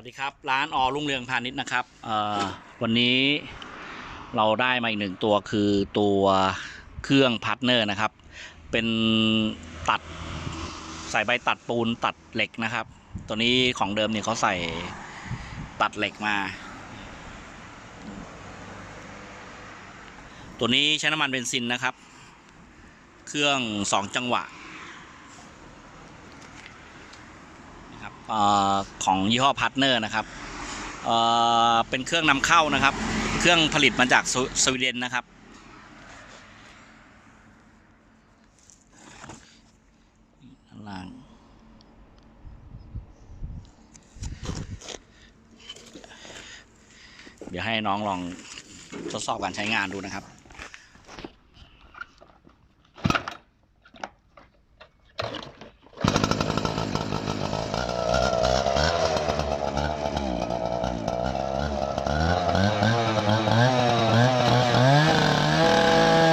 วัสดีครับ ร้านออรุ่งเรืองพาณิชย์นะครับวันนี้เราได้มาอีกหนึ่งตัวคือตัวเครื่องพาร์ทเนอร์นะครับ เป็นตัดใส่ใบตัดปูนตัดเหล็กนะครับ ตัวนี้ของเดิมเนี่ยเขาใส่ตัดเหล็กมา ตัวนี้ใช้น้ำมันเบนซินนะครับ เครื่องสองจังหวะ นะครับเออ ของยี่ห้อพาร์ทเนอร์นะครับเเป็นเครื่องนำเข้านะครับ เครื่องผลิตมาจากสวสวีเดนนะครับ ล่าง เดี๋ยวให้น้องลองทดสอบการใช้งานดูนะครับ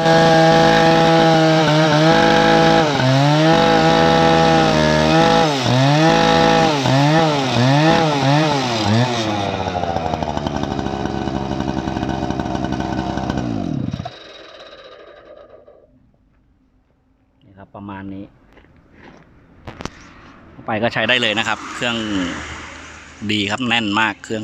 ครับประมาณนี้ ไปก็ใช้ได้เลยนะครับ เครื่องดีครับแน่นมากเครื่อง